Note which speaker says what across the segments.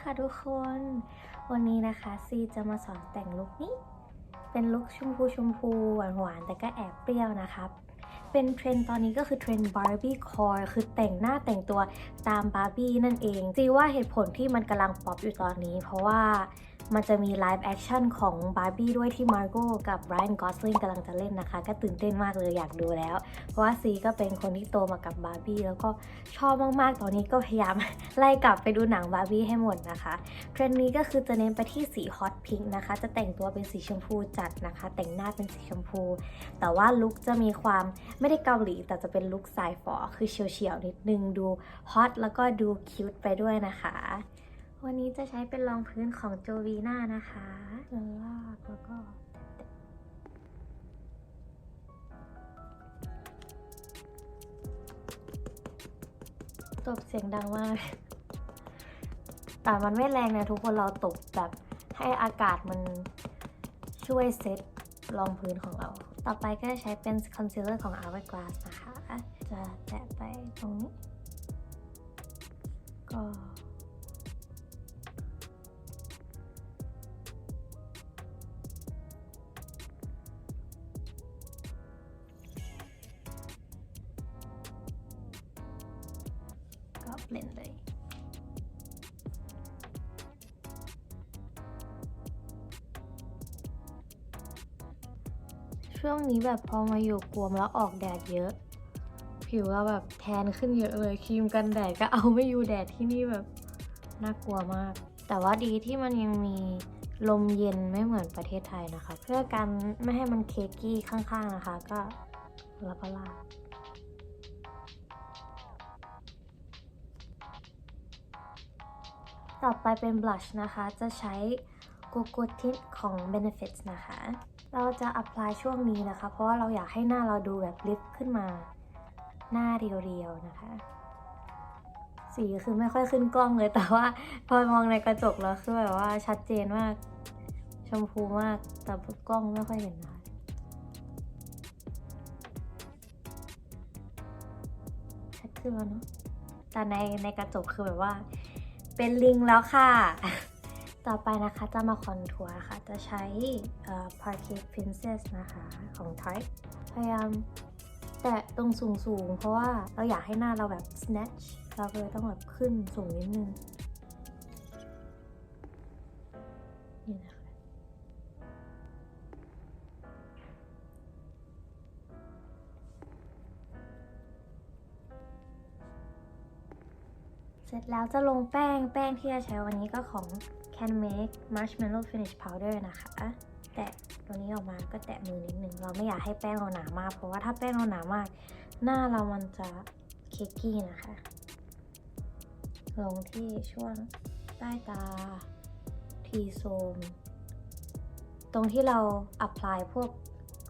Speaker 1: ค่ะทุกคน วันนี้นะคะซีจะมาสอนแต่งลุคนี้ เป็นลุคชมพูชมพูหวานหวานๆแต่ก็แอบเปรี้ยวนะครับ เป็นเทรนด์ตอนนี้ก็คือเทรนด์บาร์บี้คอร์คือแต่งหน้าแต่งตัวตามบาร์บี้นั่นเองซีว่าเหตุผลที่มันกำลังป๊อปอยู่ตอนนี้ เพราะว่ามันจะมีไลฟ์แอคชั่นของบาร์บี้ด้วยที่มาร์โกกับไรอันกอสลิงกำลังจะเล่นนะคะ ก็ตื่นเต้นมากเลยอยากดูแล้ว เพราะว่าซีก็เป็นคนที่โตมากับบาร์บี้แล้วก็ชอบมากๆ ตอนนี้ก็พยายาม ไล่กลับไปดูหนังบาร์บี้ให้หมดนะคะเทรนด์นี้ก็คือจะเน้นไปที่สีฮอตพิงค์นะคะ จะแต่งตัวเป็นสีชมพูจัดนะคะ แต่งหน้าเป็นสีชมพู แต่ว่าลุคจะมีความไม่ได้เกาหลีแต่จะเป็นลุคสายฝอคือเฉียวๆนิดนึงดูฮอตแล้วก็ดูคิวต์ไปด้วยนะคะ วันนี้จะใช้เป็นรองพื้นของโจวีน่านะคะแล้วลากแล้วก็ตบเสียงดังมาก แต่มันไม่แรงนะทุกคนเราตบแบบให้อากาศมันช่วยเซตรองพื้นของเรา ต่อไปก็จะใช้เป็นคอนซีลเลอร์ของ Hourglass นะคะ จะแตะไปตรงนี้ ก็ก็เบลนเลย ช่วงนี้แบบพอมาอยู่กวมแล้วออกแดดเยอะ ผิวเราแบบแทนขึ้นเยอะเลยครีมกันแดดก็เอาไม่อยู่แดดที่นี่แบบน่ากลัวมาก แต่ว่าดีที่มันยังมีลมเย็นไม่เหมือนประเทศไทยนะคะ เพื่อกันไม่ให้มันเคกกี้ข้างๆนะคะ ก็ล้วก็ลาต่อไปเป็นบลัชนะคะ จะใช้ g o g o t i n ของ Benefits นะคะ เราจะ apply ช่วงนี้นะคะ เพราะว่าเราอยากให้หน้าเราดูแบบลิฟต์ขึ้นมา หน้าเรียวๆนะคะ สีคือไม่ค่อยขึ้นกล้องเลย แต่ว่าพอมองในกระจกแล้วคือแบบว่าชัดเจนมาก ชมพูมาก แต่กล้องไม่ค่อยเห็นนะชัดขึ้นแล้วเนาะแต่ในในกระจกคือแบบว่า เป็นลิงแล้วค่ะ ต่อไปนะคะจะมาคอนทัวร์ค่ะ จะใช้ Parquet Princess นะคะของ Tarte พยายามแตะตรงสูงสูงๆ เพราะว่าเราอยากให้หน้าเราแบบ snatch เราก็เลยต้องแบบขึ้นสูงนิดนึง นี่นะคะเสร็จแล้วจะลงแป้งแป้งที่จะใช้วันนี้ก็ของ Can Make Marshmallow Finish Powder นะคะ แตะตัวนี้ออกมาก็แตะมือนิดนึง เราไม่อยากให้แป้งเราหนามาก เพราะว่าถ้าแป้งเราหนามาก หน้าเรามันจะเคกกี้นะคะ ลงที่ช่วงใต้ตาทีโซนตรงที่เรา apply พวก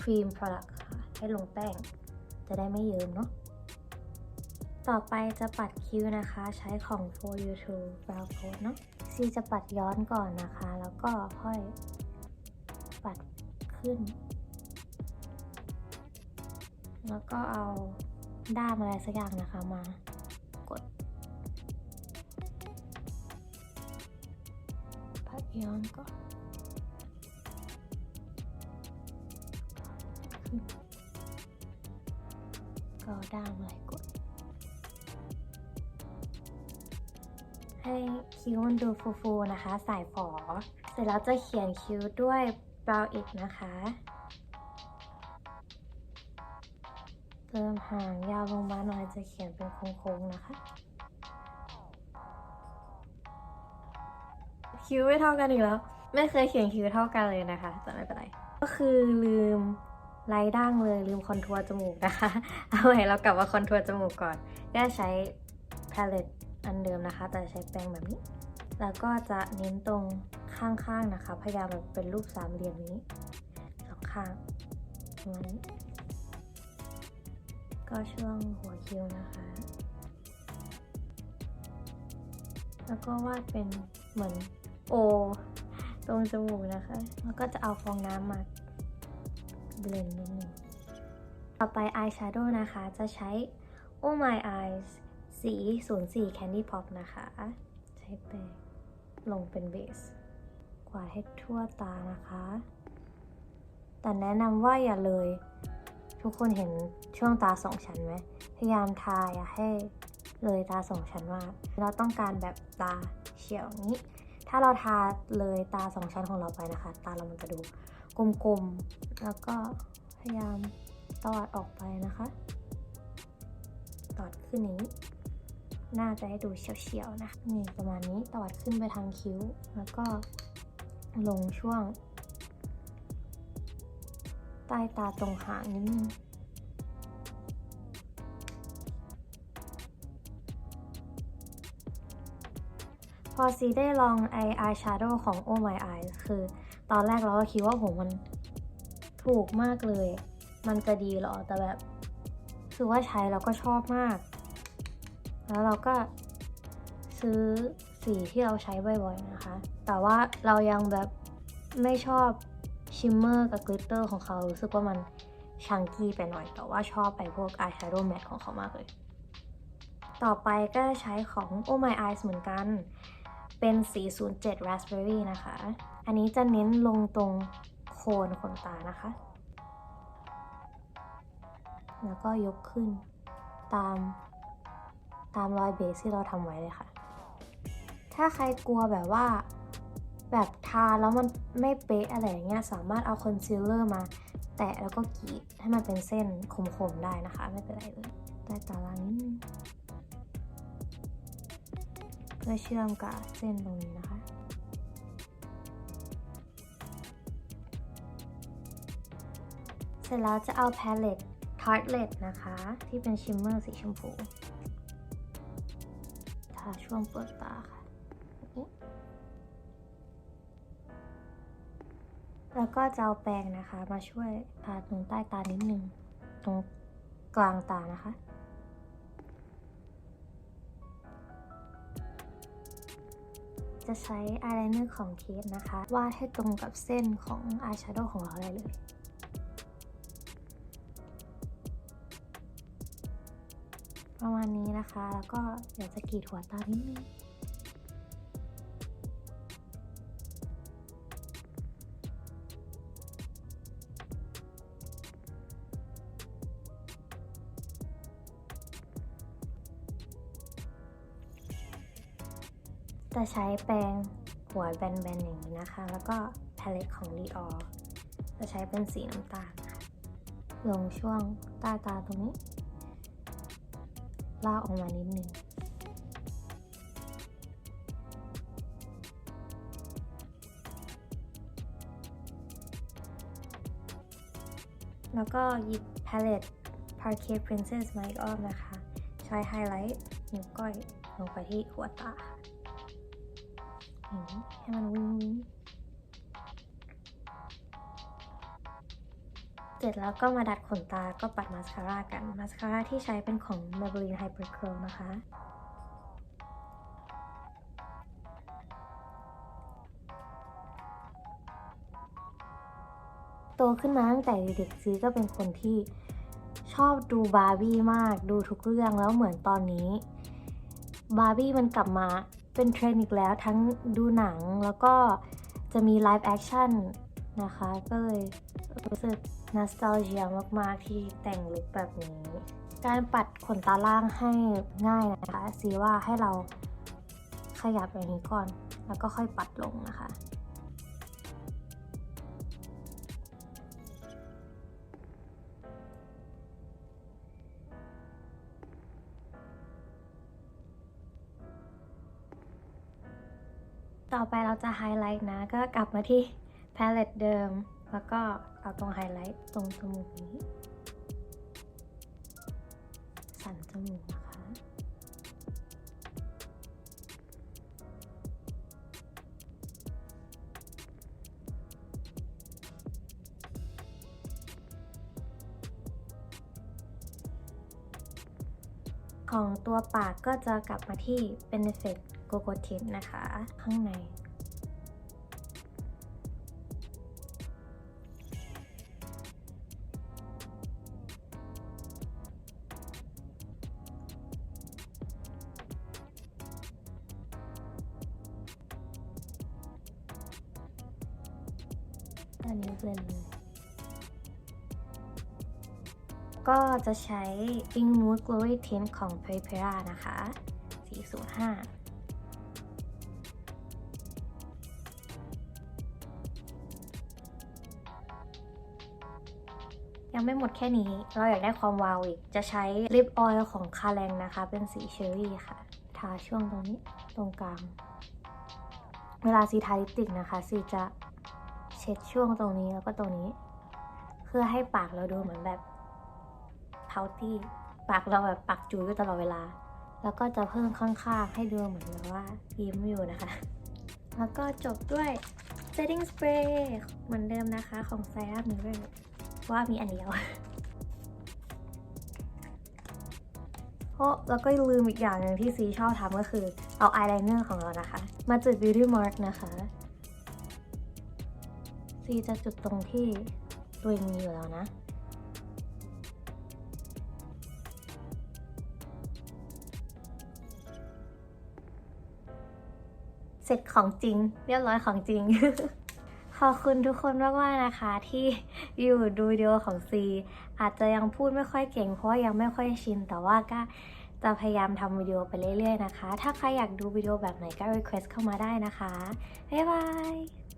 Speaker 1: ครีม product ค่ะ ให้ลงแป้ง จะได้ไม่เยิ้มเนาะต่อไปจะปัดคิ้วนะคะ ใช้ของ For You To Brow Coat เนาะ ซีจะปัดย้อนก่อนนะคะ แล้วก็ค่อยปัดขึ้น แล้วก็เอาด้ามอะไรสักอย่างนะคะมากด ปัดย้อนก่อนขึ้นก็ด้ามอะไร ให้คิ้วมันดูฟูๆนะคะ สายฝอ เสร็จแล้วจะเขียนคิ้วด้วย brow it นะคะ เติมหางยาวลงมาหน่อยจะเขียนเป็นโค้งๆนะคะ คิ้วไม่เท่ากันอีกแล้ว ไม่เคยเขียนคิ้วเท่ากันเลยนะคะแต่ไม่เป็นไร ก็คือลืมไล่ดั้งเลยลืมคอนทัวร์จมูกนะคะ เอาใหม่เรากลับมาคอนทัวร์จมูกก่อนก็ใช้ palette อันเดิมนะคะ แต่ใช้แปรงแบบนี้ แล้วก็จะเน้นตรงข้างๆนะคะ พยายามแบบเป็นรูปสามเหลี่ยมนี้สองข้างประมาณนี้ก็ช่วงหัวคิ้วนะคะ แล้วก็วาดเป็นเหมือนโอ ตรงจมูกนะคะ แล้วก็จะเอาฟองน้ำมาเบลนนิดนึงต่อไปอายแชโดว์นะคะ จะใช้ Oh My Eyes สี 04 Candy Pop นะคะ ใช้แปรงลงเป็นเบส กวาดให้ทั่วตานะคะ แต่แนะนำว่าอย่าเลย ทุกคนเห็นช่วงตาสองชั้นไหม พยายามทาอย่าให้เลยตาสองชั้นมาก เราต้องการแบบตาเฉียวนี้ ถ้าเราทาเลยตาสองชั้นของเราไปนะคะ ตาเรามันจะดูกลมๆ แล้วก็พยายามตวัดออกไปนะคะตวัดขึ้นนี้ น่าจะให้ดูเฉียวๆนะนี่ประมาณนี้ตวัดขึ้นไปทางคิ้ว แล้วก็ลงช่วง ใต้ตาตรงหางนิดนึงพอซีได้ลองไออายแชโดว์ของ Oh My Eyes คือ ตอนแรกเราก็คิดว่าผมมันถูกมากเลย มันจะดีหรอ แต่แบบ คือว่าใช้แล้วก็ชอบมาก แล้วเราก็ซื้อสีที่เราใช้บ่อยๆนะคะ แต่ว่าเรายังแบบไม่ชอบชิมเมอร์กับกลิตเตอร์ของเขา รู้สึกว่ามันชังกี้ไปหน่อย แต่ว่าชอบไปพวกอายแชโดว์แมทของเขามากเลย ต่อไปก็ใช้ของ Oh My Eyes เหมือนกัน เป็น 407 Raspberry นะคะ อันนี้จะเน้นลงตรงโคนขนตานะคะ แล้วก็ยกขึ้นตาม ตามรอยเบสที่เราทำไว้เลยค่ะ ถ้าใครกลัวแบบว่า แบบทาแล้วมันไม่เป๊ะอะไรอย่างเงี้ยสามารถเอาคอนซีลเลอร์มาแตะแล้วก็กรีดให้มันเป็นเส้นคมๆได้นะคะ ไม่เป็นไรเลยใต้ตาล่างนิดนึงเพื่อเชื่อมกับเส้นตรงนี้นะคะเสร็จแล้วจะเอาแพลเลต Tartlet นะคะ ที่เป็นชิมเมอร์สีชมพู ทาช่วงเปลือกตาค่ะ แล้วก็จะเอาแปรงนะคะ มาช่วยทาตรงใต้ตานิดนึง ตรงกลางตานะคะจะใช้อายไลเนอร์ของเคสนะคะ วาดให้ตรงกับเส้นของอายแชโดว์ของเราได้เลย ประมาณนี้นะคะ แล้วก็เดี๋ยวจะกรีดหัวตานิดนึงจะใช้แปรงหัวแบนๆอย่างนี้นะคะ แล้วก็พาเลตของ Dior จะใช้เป็นสีน้ำตาลลงช่วงใต้ตาตรงนี้ ลากออกมานิดนึงแล้วก็หยิบพาเลต Parquet Princess มาอีกรอบนะคะ ใช้ไฮไลท์นิ้วก้อยลงไปที่หัวตาค่ะอย่างนี้ให้มันวิ่ง ร็จแล้วก็มาดัดขนตาก็ปัดมาสคาร่ากัน มาสคาร่าที่ใช้เป็นของ Maybelline Hyper Curl นะคะ โตขึ้นมาตั้งแต่เด็กๆซีก็เป็นคนที่ชอบดูบาร์บี้มากดูทุกเรื่องแล้วเหมือนตอนนี้บาร์บี้มันกลับมาเป็นเทรนด์อีกแล้วทั้งดูหนังแล้วก็จะมีไลฟ์แอคชั่นนะคะ ก็เลย รู้สึกน o s t a l g i a มากๆที่แต่งลุคแบบนี้ การปัดขนตาล่างให้ง่ายนะคะซีว่าให้เราขยับอย่างนี้ก่อน แล้วก็ค่อยปัดลงนะคะต่อไปเราจะไฮไลท์นะ ก็กลับมาที่แพลเลตเดิม แล้วก็เอาตรงไฮไลท์ตรงจมูกนี้ สันจมูกนะคะ ของตัวปากก็จะกลับมาที่ Benefit g o g o t i p นะคะ ข้างใน อันนี้เบลนก็จะใช้ Ink Mood Glowy Tint ของ p r i p e r a นะคะ 405ยังไม่หมดแค่นี้ เราอยากได้ความวาวอีก จะใช้ลิปออยล์ของคาแรงนะคะ เป็นสีเชอร์รี่ค่ะ ทาช่วงตรงนี้ตรงกลาง เวลาซีทาลิปติกนะคะซีจะ ช็ดช่วงตรงนี้แล้วก็ตรงนี้ เพื่อให้ปากเราดูเหมือนแบบเทาตี้ปากเราแบบปากจูอยู่ตลอดเวลา แล้วก็จะเพิ่มข้างๆให้ดูเหมือนแบบว่ายิ้มอยู่นะคะ แล้วก็จบด้วย setting spray เหมือนเดิมนะคะของ s i a Mirror ว่ามีอันเดียวเพราะแล้วก็ลืมอีกอย่างหนึ่งที่ซีชอบทำก็คือเอาอายไลเนอร์ของเรานะคะ มาจุด beauty mark นะคะ ซีจะจุดตรงที่ตัวเองมีอยู่แล้วนะ เสร็จของจริง เรียบร้อยของจริง ขอบคุณทุกคนมากๆนะคะ ที่อยู่ดูวิดีโอของซี อาจจะยังพูดไม่ค่อยเก่งเพราะยังไม่ค่อยชิน แต่ว่าก็จะพยายามทำวิดีโอไปเรื่อยๆนะคะ ถ้าใครอยากดูวิดีโอแบบไหนก็ request เข้ามาได้นะคะ บ๊ายบาย